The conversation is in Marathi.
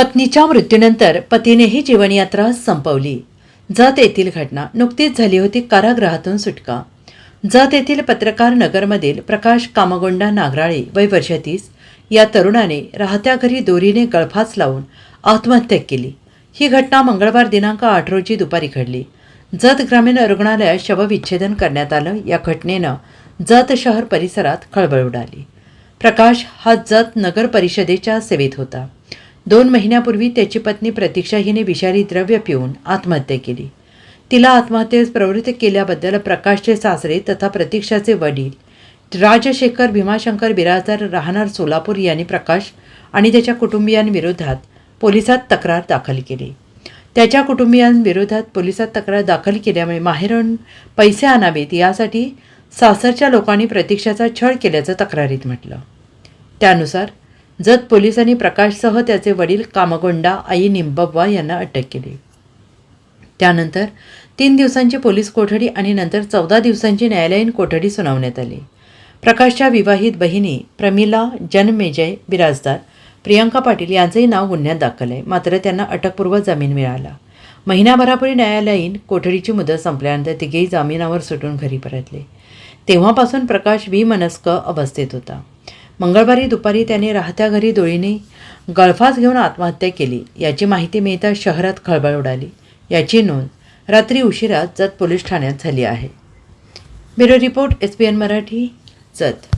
पत्नीच्या मृत्यूनंतर पतीनेही जीवनयात्रा संपवली. जत येथील घटना नुकतीच झाली होती कारागृहातून सुटका. जत येथील पत्रकार नगरमधील प्रकाश कामगोंडा नागराळे वय वर्ष तीस या तरुणाने राहत्या घरी दोरीने गळफास लावून आत्महत्या केली. ही घटना मंगळवार दिनांक आठ रोजी दुपारी घडली. जत ग्रामीण रुग्णालयात शवविच्छेदन करण्यात आलं. या घटनेनं जत शहर परिसरात खळबळ उडाली. प्रकाश हा जत नगर परिषदेच्या सेवेत होता. दोन महिन्यापूर्वी त्याची पत्नी प्रतीक्षा हिने विषारी द्रव्य पिऊन आत्महत्या केली. तिला आत्महत्येस प्रवृत्त केल्याबद्दल प्रकाशचे सासरे तथा प्रतीक्षाचे वडील राजशेखर भीमाशंकर बिराजदार राहणार सोलापूर यांनी प्रकाश आणि त्याच्या कुटुंबियांविरोधात पोलिसात तक्रार दाखल केली. त्याच्या कुटुंबियांविरोधात पोलिसात तक्रार दाखल केल्यामुळे माहेरून पैसे आणावेत यासाठी सासरच्या लोकांनी प्रतीक्षाचा छळ केल्याचं तक्रारीत म्हटलं. त्यानुसार जत पोलिसांनी प्रकाशसह त्याचे वडील कामगोंडा आई निंबब्वा यांना अटक केली. त्यानंतर तीन दिवसांची पोलीस कोठडी आणि नंतर चौदा दिवसांची न्यायालयीन कोठडी सुनावण्यात आली. प्रकाशच्या विवाहित बहिणी प्रमिला जनमेजय बिराजदार प्रियंका पाटील यांचंही नाव गुन्ह्यात दाखल आहे. मात्र त्यांना अटकपूर्व जामीन मिळाला. महिनाभरापूर्वी न्यायालयीन कोठडीची मुदत संपल्यानंतर तिघेही जामिनावर सुटून घरी परतले. तेव्हापासून प्रकाश विमनस्क अवस्थेत होता. मंगळवारी दुपारी त्याने राहत्या घरी डोळीने गळफास घेऊन आत्महत्या केली. याची माहिती मिळताच शहरात खळबळ उडाली. याची नोंद रात्री उशिरा जत पोलीस ठाण्यात झाली आहे. Bureau report S P N Marathi Jath.